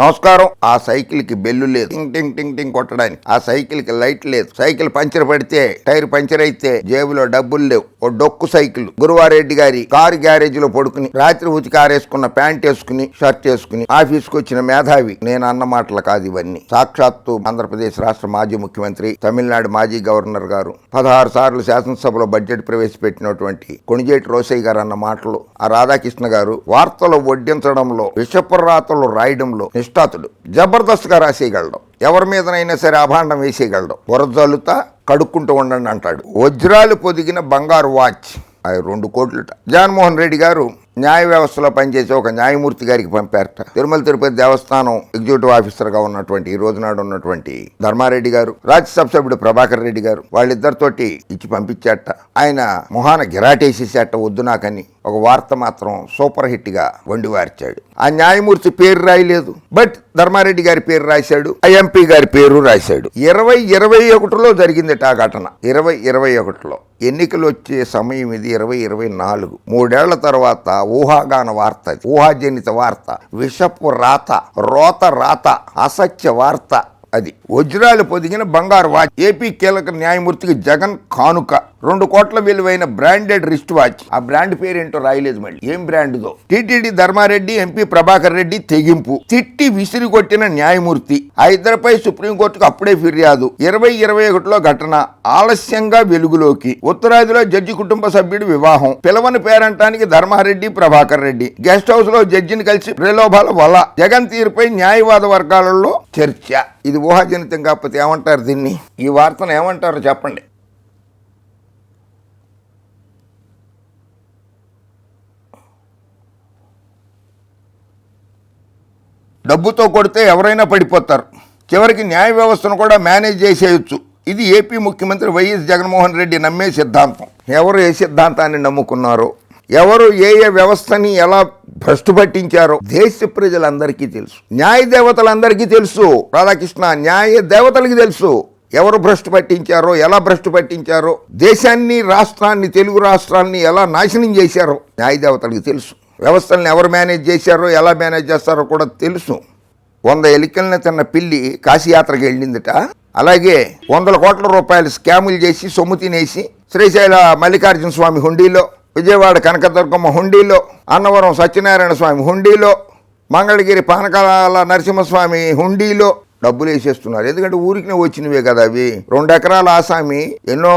నమస్కారం. ఆ సైకిల్కి బెల్లు లేదు. టింగ్ టింగ్ టింగ్ టింగ్ కొట్టడానికి. ఆ సైకిల్కి లైట్ లేదు. సైకిల్ పంచర్ పడితే టైర్ పంచర్ అయితే జేబులో డబ్బులు లేవు. ఓ డొక్కు సైకిల్. గురువారెడ్డి గారి కారు గ్యారేజ్లో పడుకుని రాత్రి ఉతి కారేసుకున్న ప్యాంట్ వేసుకుని షర్ట్ వేసుకుని ఆఫీస్కు వచ్చిన మేధావి. నేను అన్న మాటలు కాదు ఇవన్నీ. సాక్షాత్తు ఆంధ్రప్రదేశ్ రాష్ట్ర మాజీ ముఖ్యమంత్రి తమిళనాడు మాజీ గవర్నర్ గారు. పదహారు సార్లు శాసనసభలో బడ్జెట్ ప్రవేశపెట్టినటువంటి కొణిజేటి రోసయ్య గారు అన్న మాటలు ఆ రాధాకృష్ణ గారు వార్తలు వడ్డించడంలో విషపురాతలు రాయడంలో నిష్ఠాతుడు జబర్దస్త్గా రాసేయగలడం. ఎవరి మీదనైనా సరే అభాండం వేసేయగలడం. బురదలుతా కడుక్కుంటూ ఉండండి అంటాడు. వజ్రాలు పొదిగిన బంగారు వాచ్. అది రెండు కోట్లుట. జగన్మోహన్ రెడ్డి గారు న్యాయ వ్యవస్థలో పనిచేసే ఒక న్యాయమూర్తి గారికి పంపారట. తిరుమల తిరుపతి దేవస్థానం ఎగ్జిక్యూటివ్ ఆఫీసర్గా ఉన్నటువంటి ఈ రోజు నాడు ఉన్నటువంటి ధర్మారెడ్డి గారు రాజ్యసభ సభ్యుడు ప్రభాకర్ రెడ్డి గారు వాళ్ళిద్దరితోటి ఇచ్చి పంపించాట ఆయన మొహాన గిరాటేసేసేట వద్దు నాకని. ఒక వార్త మాత్రం సూపర్ హిట్గా వండివార్చాడు ఆ న్యాయమూర్తి పేరు రాయలేదు. బట్ ధర్మారెడ్డి గారి పేరు రాశాడు ఆ ఎంపీ గారి పేరు రాశాడు. ఇరవై ఇరవై ఒకటిలో జరిగింది ఆ ఘటన. ఇరవై ఇరవై ఒకటిలో. ఎన్నికలు వచ్చే సమయం ఇది ఇరవై ఇరవై నాలుగు. మూడేళ్ళ తర్వాత ఊహాగాన వార్త అది. ఊహాజనిత వార్త. విషపు రాత రోత రాత అసత్య వార్త అది. వజ్రాలు పొదిగిన బంగారు వాచ్. ఏపీ కీలక న్యాయమూర్తికి జగన్ కానుక. రెండు కోట్ల విలువైన బ్రాండెడ్ రిస్ట్ వాచ్ ఆ బ్రాండ్ పేరేంటో రాయలేదు మళ్ళీ. ఏం బ్రాండ్దో? టీటీడీ ధర్మారెడ్డి ఎంపీ ప్రభాకర్ రెడ్డి తెగింపు. తిట్టి విసిరి కొట్టిన న్యాయమూర్తి. ఆ ఇద్దరిపై సుప్రీంకోర్టుకు అప్పుడే ఫిర్యాదు. ఇరవై ఇరవై ఒకటిలో ఘటన. ఆలస్యంగా వెలుగులోకి. ఉత్తరాదిలో జడ్జి కుటుంబ సభ్యుడి వివాహం. పిలవని పేరంటానికి ధర్మారెడ్డి ప్రభాకర్ రెడ్డి. గెస్ట్ హౌస్లో జడ్జిని కలిసి ప్రలోభాల వల్ల జగన్ తీరుపై న్యాయవాద వర్గాలలో చర్చ. ఇది ఊహాజనితం కాకపోతే ఏమంటారు దీన్ని? ఈ వార్తను ఏమంటారు చెప్పండి. డబ్బుతో కొడితే ఎవరైనా పడిపోతారు. చివరికి న్యాయ వ్యవస్థను కూడా మేనేజ్ చేసేయచ్చు. ఇది ఏపీ ముఖ్యమంత్రి వైఎస్ జగన్మోహన్ రెడ్డి నమ్మే సిద్ధాంతం. ఎవరు ఏ సిద్ధాంతాన్ని నమ్ముకున్నారో ఎవరు ఏ ఏ వ్యవస్థని ఎలా భ్రష్టు పట్టించారో దేశ ప్రజలందరికీ తెలుసు. న్యాయ దేవతలందరికీ తెలుసు. రాధాకృష్ణ న్యాయ దేవతలకి తెలుసు. ఎవరు భ్రష్టు పట్టించారో ఎలా భ్రష్టు పట్టించారో దేశాన్ని రాష్ట్రాన్ని తెలుగు రాష్ట్రాన్ని ఎలా నాశనం చేశారో న్యాయ దేవతలకి తెలుసు. వ్యవస్థలను ఎవరు మేనేజ్ చేశారో ఎలా మేనేజ్ చేస్తారో కూడా తెలుసు. వంద ఎలికల్ని తిన్న పిల్లి కాశీయాత్రకి వెళ్ళిందిట. అలాగే వందల కోట్ల రూపాయలు స్కాములు చేసి సొమ్ము తినేసి శ్రీశైల మల్లికార్జున స్వామి హుండీలో విజయవాడ కనకదుర్గమ్మ హుండీలో అన్నవరం సత్యనారాయణ స్వామి హుండీలో మంగళగిరి పానకాల నరసింహస్వామి హుండీలో డబ్బులు వేసేస్తున్నారు. ఎందుకంటే ఊరికి వచ్చినవే కదా అవి. రెండు ఎకరాల ఆసామి ఎన్నో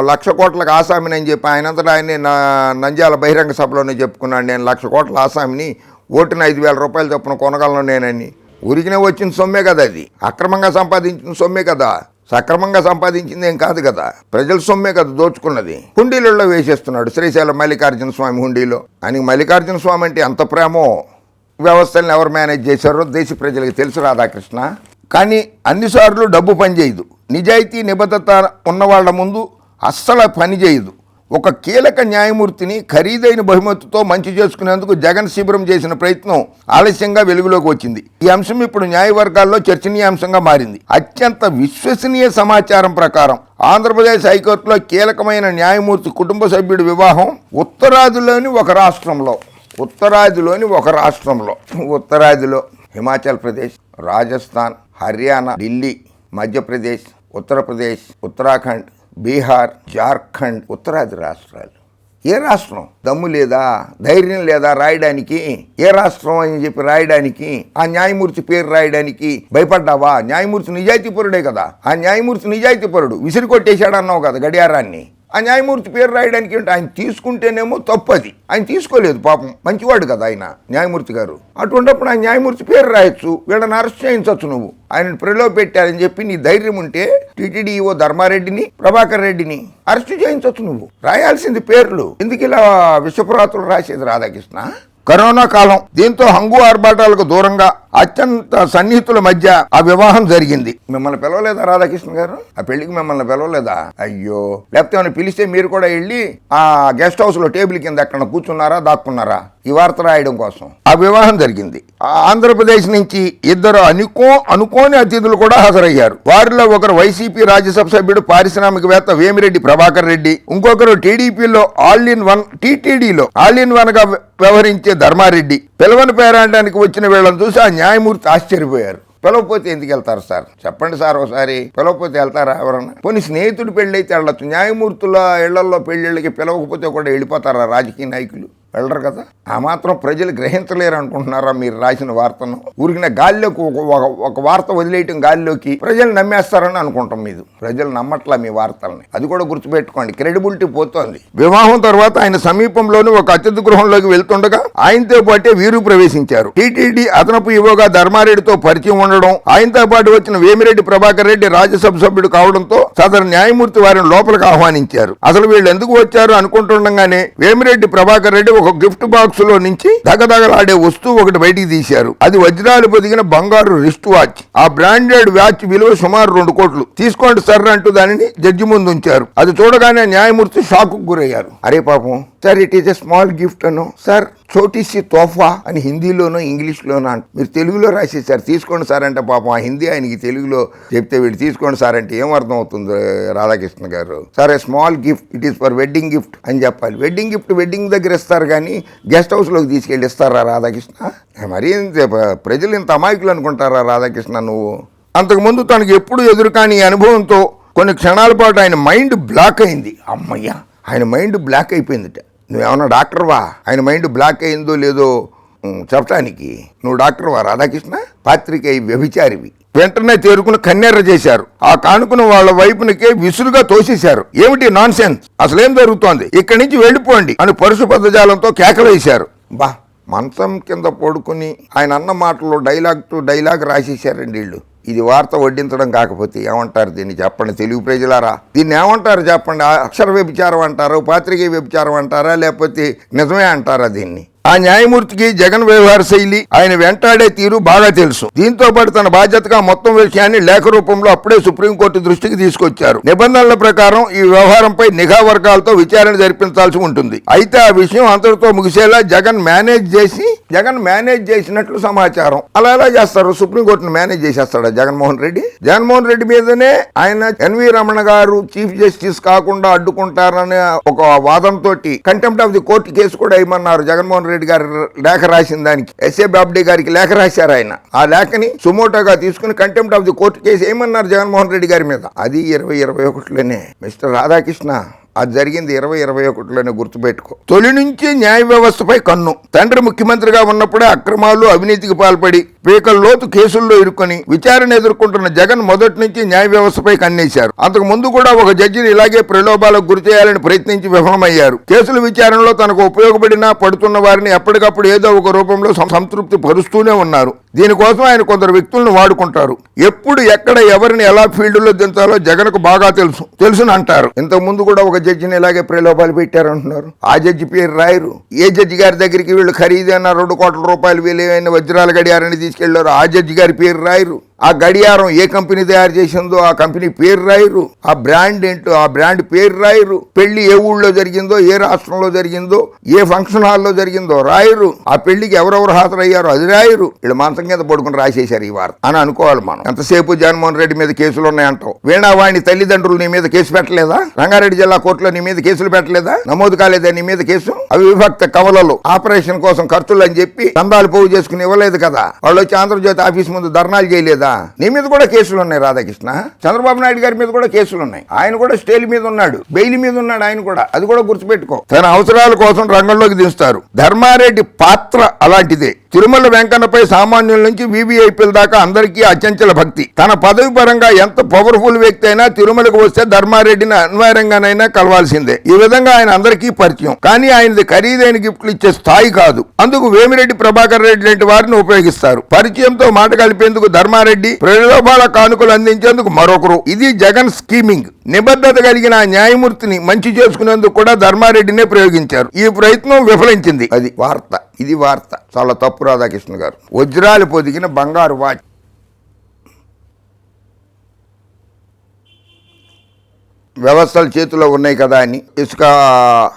లక్ష కోట్లకు ఆసామిని అని చెప్పి ఆయనంతటా ఆయన నా- నంద్యాల బహిరంగ సభలోనే చెప్పుకున్నాను నేను లక్ష కోట్ల ఆసామిని ఓటున ఐదు వేల రూపాయలు చొప్పున కొనగలను నేనని. ఊరికినే వచ్చిన సొమ్మే కదా అది. అక్రమంగా సంపాదించిన సొమ్మే కదా. సక్రమంగా సంపాదించింది ఏం కాదు కదా. ప్రజల సొమ్మే కదా దోచుకున్నది. హుండీలలో వేసేస్తున్నాడు శ్రీశైలం మల్లికార్జున స్వామి హుండీలో. ఆయనకి మల్లికార్జున స్వామి అంటే ఎంత ప్రేమో. వ్యవస్థలను ఎవరు మేనేజ్ చేశారో దేశ ప్రజలకు తెలుసు రాధాకృష్ణ. కానీ అన్నిసార్లు డబ్బు పనిచేయదు నిజాయితీ నిబద్ధత ఉన్న వాళ్ళ ముందు అస్సలు పనిచేయదు ఒక కీలక న్యాయమూర్తిని ఖరీదైన బహుమతితో మంచి చేసుకునేందుకు జగన్ శిబిరం చేసిన ప్రయత్నం ఆలస్యంగా వెలుగులోకి వచ్చింది. ఈ అంశం ఇప్పుడు న్యాయవర్గాల్లో చర్చనీయాంశంగా మారింది. అత్యంత విశ్వసనీయ సమాచారం ప్రకారం ఆంధ్రప్రదేశ్ హైకోర్టులో కీలకమైన న్యాయమూర్తి కుటుంబ సభ్యుడి వివాహం ఉత్తరాదిలోని ఒక రాష్ట్రంలో ఉత్తరాదిలోని ఒక రాష్ట్రంలో ఉత్తరాదిలో హిమాచల్ ప్రదేశ్ రాజస్థాన్ హర్యానా ఢిల్లీ మధ్యప్రదేశ్ ఉత్తరప్రదేశ్ ఉత్తరాఖండ్ బీహార్ జార్ఖండ్ ఉత్తరాది రాష్ట్రాలు. ఏ రాష్ట్రం? దమ్ము లేదా? ధైర్యం లేదా రాయడానికి? ఏ రాష్ట్రం అని చెప్పి రాయడానికి? ఆ న్యాయమూర్తి పేరు రాయడానికి భయపడ్డావా? న్యాయమూర్తి నిజాయితీపరుడే కదా. ఆ న్యాయమూర్తి నిజాయితీపరుడు. విసిరి కొట్టేశాడు అన్నావు కదా గడియారాన్ని. ఆ న్యాయమూర్తి పేరు రాయడానికి ఏంటి? ఆయన తీసుకుంటేనేమో తప్పు అది ఆయన తీసుకోలేదు పాపం. మంచివాడు కదా ఆయన న్యాయమూర్తి గారు. అటువంటిప్పుడు ఆ న్యాయమూర్తి పేరు రాయొచ్చు. వీళ్ళని అరెస్ట్ చేయించవచ్చు నువ్వు. ఆయన ప్రలో పెట్టారని చెప్పి నీ ధైర్యం ఉంటే టీటీడీఓ ధర్మారెడ్డిని ప్రభాకర్ రెడ్డిని అరెస్ట్ చేయించవచ్చు నువ్వు. రాయాల్సింది పేర్లు. ఎందుకు ఇలా విషపురాతులు రాసేది రాధాకృష్ణ? కరోనా కాలం. దీంతో హంగు ఆర్భాటాలకు దూరంగా అత్యంత సన్నిహితుల మధ్య ఆ వివాహం జరిగింది. మిమ్మల్ని పిలవలేదా రాధాకృష్ణ గారు? ఆ పెళ్ళికి మిమ్మల్ని పిలవలేదా? అయ్యో. లేకపోతే ఏమైనా పిలిస్తే మీరు కూడా వెళ్ళి ఆ గెస్ట్ హౌస్లో టేబుల్ కింద ఎక్కడ కూర్చున్నారా దాక్కున్నారా? ఈ వార్త రాయడం కోసం. ఆ వివాహం జరిగింది. ఆ ఆంధ్రప్రదేశ్ నుంచి ఇద్దరు అనుకో అనుకోని అతిథులు కూడా హాజరయ్యారు. వారిలో ఒకరు వైసీపీ రాజ్యసభ సభ్యుడు పారిశ్రామికవేత్త వేమిరెడ్డి ప్రభాకర్ రెడ్డి. ఇంకొకరు టీడీపీలో ఆల్ ఇన్ వన్ టీటీడీలో ఆల్ ఇన్ వన్గా వ్యవహరించే ధర్మారెడ్డి. పిలవని పేరాడడానికి వచ్చిన వీళ్ళని చూసి ఆ న్యాయమూర్తి ఆశ్చర్యపోయారు. పిలవకపోతే ఎందుకు వెళ్తారు సార్? చెప్పండి సార్ ఒకసారి. పిలవకపోతే వెళ్తారా ఎవరన్నా? కొన్ని స్నేహితుడు పెళ్ళి అయితే వెళ్ళొచ్చు. న్యాయమూర్తుల ఇళ్ళలో పెళ్ళిళ్ళకి పిలవకపోతే కూడా వెళ్ళిపోతారా రాజకీయ నాయకులు? వెళ్ళరు కదా? ఆ మాత్రం ప్రజలు గ్రహించలేరు అనుకుంటున్నారా మీరు రాసిన వార్తను? ఊరికిన గాల్లోకి ఒక- ఒక- ఒక వార్త వదిలేయటం గాల్లోకి ప్రజలు నమ్మేస్తారని అనుకుంటాం మీరు ప్రజలు నమ్మట్లా మీ వార్తల్ని. అది కూడా గుర్తుపెట్టుకోండి. క్రెడిబిలిటీ పోతోంది. వివాహం తర్వాత ఆయన సమీపంలోని ఒక అతిథి గృహంలోకి వెళ్తుండగా ఆయనతో పాటే వీరు ప్రవేశించారు. టీటీడీ అదనపు ఇవ్వగా ధర్మారెడ్డితో పరిచయం ఉండడం ఆయనతో పాటు వచ్చిన వేమిరెడ్డి ప్రభాకర్ రెడ్డి రాజ్యసభ సభ్యుడు కావడంతో సదరు న్యాయమూర్తి వారిని లోపలికి ఆహ్వానించారు. అసలు వీళ్ళు ఎందుకు వచ్చారు అనుకుంటుండగానే వేమిరెడ్డి ప్రభాకర్ రెడ్డి ఒక ఒక గిఫ్ట్ బాక్స్లో నుంచి దగదగలాడే వస్తువు ఒకటి బయటికి తీశారు. అది వజ్రాలు పొదిగిన బంగారు రిస్ట్ వాచ్. ఆ బ్రాండెడ్ వాచ్ విలువ సుమారు రెండు కోట్లు. తీసుకోండి సర్ అంటూ దానిని జడ్జి ముందు ఉంచారు. అది చూడగానే న్యాయమూర్తి షాక్ గురయ్యారు. అరే పాపం sir it is a small gift Anu sir చోటీసి తోఫా అని హిందీలోనో ఇంగ్లీష్లోనో అంట. మీరు తెలుగులో రాసేసారు తీసుకోండి సార్ అంటే పాపం. ఆ హిందీ ఆయనకి తెలుగులో చెప్తే వీడు తీసుకోండి సార్ అంటే ఏం అర్థం అవుతుంది రాధాకృష్ణ గారు? Sir a small gift. It is for wedding gift అని చెప్పాలి. వెడ్డింగ్ గిఫ్ట్ వెడ్డింగ్ దగ్గర ఇస్తారు కానీ గెస్ట్ హౌస్లోకి తీసుకెళ్ళి ఇస్తారా రాధాకృష్ణ? మరీ ప్రజలు ఇంత అమాయకులు అనుకుంటారా రాధాకృష్ణ నువ్వు? అంతకుముందు తనకు ఎప్పుడు ఎదురు కాని ఈ అనుభవంతో కొన్ని క్షణాల పాటు ఆయన మైండ్ బ్లాక్ అయింది. అమ్మయ్యా ఆయన మైండ్ బ్లాక్ అయిపోయిందిట. నువ్వేమన్నా డాక్టర్వా? ఆయన మైండ్ బ్లాక్ అయిందో లేదో చెప్పటానికి. నువ్వు డాక్టర్వా రాధాకృష్ణ? పాత్రికేయ వ్యభిచారివి. వెంటనే తేరుకుని కన్నెర్ర చేశారు. ఆ కానుకను వాళ్ళ వైపునకే విసురుగా తోసేశారు. ఏమిటి నాన్ సెన్స్ అసలేం జరుగుతోంది? ఇక్కడి నుంచి వెళ్ళిపోండి అని పరుశు పదజాలంతో కేకలేశారు. బా మంచం కింద పడుకుని ఆయన అన్న మాటలు డైలాగ్ టు డైలాగ్ రాసేశారండి వీళ్ళు. ఇది వార్త వడ్డించడం కాకపోతే ఏమంటారు దీన్ని చెప్పండి తెలుగు ప్రజలారా? దీన్ని ఏమంటారు చెప్పండి? అక్షర వ్యభిచారం అంటారు? పాత్రికేయ వ్యభిచారం అంటారా? లేకపోతే నిజమే అంటారా దీన్ని? ఆ న్యాయమూర్తికి జగన్ వ్యవహార శైలి ఆయన వెంటాడే తీరు బాగా తెలుసు. దీంతో పాటు తన బాధ్యతగా మొత్తం విషయాన్ని లేఖ రూపంలో అప్పుడే సుప్రీంకోర్టు దృష్టికి తీసుకొచ్చారు. నిబంధనల ప్రకారం ఈ వ్యవహారంపై నిఘా వర్గాలతో విచారణ జరిపించాల్సి ఉంటుంది. అయితే ఆ విషయం అంతటితో ముగిసేలా జగన్ మేనేజ్ చేసి జగన్ మేనేజ్ చేసినట్లు సమాచారం. అలా ఎలా చేస్తారు? సుప్రీంకోర్టును మేనేజ్ చేసేస్తాడా జగన్మోహన్ రెడ్డి? జగన్మోహన్ రెడ్డి మీదనే ఆయన ఎన్వి రమణ గారు చీఫ్ జస్టిస్ కాకుండా అడ్డుకుంటారనే ఒక వాదంతో contempt of the court case కూడా ఇవ్వమన్నారు జగన్మోహన్ రెడ్డి. గారు లేఖ రాసిన దానికి ఎస్ఏ బాబ్డే గారికి లేఖ రాశారు ఆయన. ఆ లేఖని సుమోటోగా తీసుకుని contempt of the court case ఏమన్నారు జగన్మోహన్ రెడ్డి గారి మీద? అది ఇరవై ఇరవై ఒకటిలోనే. మిస్టర్ రాధాకృష్ణ అది జరిగింది ఇరవై ఇరవై ఒకటిలోనే గుర్తుపెట్టుకో. తొలి నుంచి న్యాయ వ్యవస్థపై కన్ను. తండ్రి ముఖ్యమంత్రిగా ఉన్నప్పుడే అక్రమాలు అవినీతికి పాల్పడి పీకల లోతు కేసుల్లో ఇరుక్కొని విచారణ ఎదుర్కొంటున్న జగన్ మొదటి నుంచి న్యాయ వ్యవస్థపై కన్నేశారు. అంతకు ముందు కూడా ఒక జడ్జిని ఇలాగే ప్రలోభాలకు గురి చేయాలని ప్రయత్నించి విఫలమయ్యారు. కేసుల విచారణలో తనకు ఉపయోగపడిన పడుతున్న వారిని ఎప్పటికప్పుడు ఏదో ఒక రూపంలో సంతృప్తి పరుస్తూనే ఉన్నారు. దీనికోసం ఆయన కొందరు వ్యక్తులను వాడుకుంటారు. ఎప్పుడు ఎక్కడ ఎవరిని ఎలా ఫీల్డ్లో దించాలో జగన్కు బాగా తెలుసు తెలుసుని అంటారు. ఇంతకు ముందు కూడా ఒక జడ్జిని ఇలాగే ప్రలోభాలు పెట్టారు అంటున్నారు ఆ జడ్జి పేరు రాయరు. ఏ జడ్జి గారి దగ్గరికి వీళ్ళు ఖరీదైన రెండు కోట్ల రూపాయలు విలువైన వజ్రాల గడియారని తీసుకెళ్ళారు ఆ జడ్జి గారి పేరు రాయరు. ఆ గడియారం ఏ కంపెనీ తయారు చేసిందో ఆ కంపెనీ పేరు రాయరు. ఆ బ్రాండ్ ఏంటో ఆ బ్రాండ్ పేరు రాయరు. పెళ్ళి ఏ ఊళ్ళో జరిగిందో ఏ రాష్ట్రంలో జరిగిందో ఏ ఫంక్షన్ హాల్లో జరిగిందో రాయరు. ఆ పెళ్ళికి ఎవరెవరు హాజరయ్యారో అది రాయరు. వీళ్ళు మంచం కింద పడుకుని రాసేశారు ఈ వార్త. అని అనుకోవాలి మనం. ఎంతసేపు జగన్మోహన్ రెడ్డి మీద కేసులు ఉన్నాయంటావు? వీణావాణి తల్లిదండ్రులు నీ మీద కేసు పెట్టలేదా? రంగారెడ్డి జిల్లా కోర్టులో నీ మీద కేసులు పెట్టలేదా? నమోదు కాలేదా నీ మీద కేసు? అవిభక్త కవలలు ఆపరేషన్ కోసం ఖర్చులు అని చెప్పి దందాలు పోగు చేసుకుని ఇవ్వలేదు కదా. వాళ్ళు వచ్చి ఆంధ్రజ్యోతి ఆఫీస్ ముందు ధర్నాలు చేయలేదా? నీ మీద కూడా కేసులు ఉన్నాయి రాధాకృష్ణ. చంద్రబాబు నాయుడు గారి మీద కూడా కేసులు ఉన్నాయి. ఆయన కూడా స్టేల్ మీద ఉన్నాడు బెయిల్ మీద ఉన్నాడు ఆయన కూడా. అది కూడా గుర్తుపెట్టుకో. తన అవసరాల కోసం రంగంలోకి దించుతారు. ధర్మారెడ్డి పాత్ర అలాంటిదే. తిరుమల వెంకన్నపై సామాన్యుల నుంచి వీవీఐపీల దాకా అందరికీ అచంచల భక్తి. తన పదవి పరంగా ఎంత పవర్ఫుల్ వ్యక్తి అయినా తిరుమలకు వస్తే ధర్మారెడ్డిని అన్వయంగానైనా కలవాల్సిందే. ఈ విధంగా ఆయన అందరికీ పరిచయం. కానీ ఆయనది ఖరీదైన గిఫ్ట్లు ఇచ్చే స్థాయి కాదు. అందుకు వేమిరెడ్డి ప్రభాకర్ రెడ్డి లాంటి వారిని ఉపయోగిస్తారు. పరిచయంతో మాట కలిపేందుకు ధర్మారెడ్డి ప్రలోభాల కానుకలు అందించేందుకు మరొకరు. ఇది జగన్ స్కీమింగ్ నిబద్ధత కలిగిన ఆ న్యాయమూర్తిని మంచి చేసుకునేందుకు కూడా ధర్మారెడ్డినే ప్రయోగించారు. ఈ ప్రయత్నం విఫలించింది. అది వార్త. ఇది వార్త. చాలా తప్పు రాధాకృష్ణ గారు. వజ్రాలు పొదిగిన బంగారు వాచ్. వ్యవస్థలు చేతిలో ఉన్నాయి కదా అని. ఇసుక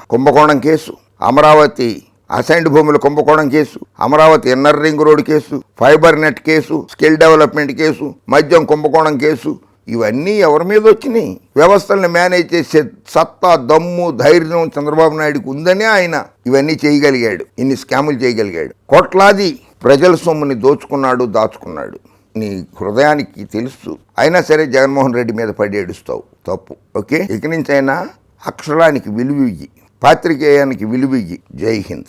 కుంభకోణం కేసు. అమరావతి అసైన్డ్ భూముల కుంభకోణం case. Amaravati inner ring road case. Fibre net case. Skill development case. మద్యం కుంభకోణం కేసు. ఇవన్నీ ఎవరి మీద వచ్చినాయి? వ్యవస్థల్ని మేనేజ్ చేసే సత్తా దమ్ము ధైర్యం చంద్రబాబు నాయుడుకి ఉందనే ఆయన ఇవన్నీ చేయగలిగాడు. ఇన్ని స్కాములు చేయగలిగాడు. కోట్లాది ప్రజల సొమ్ముని దోచుకున్నాడు దాచుకున్నాడు. నీ హృదయానికి తెలుసు. అయినా సరే జగన్మోహన్ రెడ్డి మీద పడి ఏడుస్తావు. తప్పు. ఓకే? ఇక నుంచి అయినా అక్షరానికి విలువ ఇయ్యి పాత్రికేయానికి విలువ ఇయ్యి జై హింద్.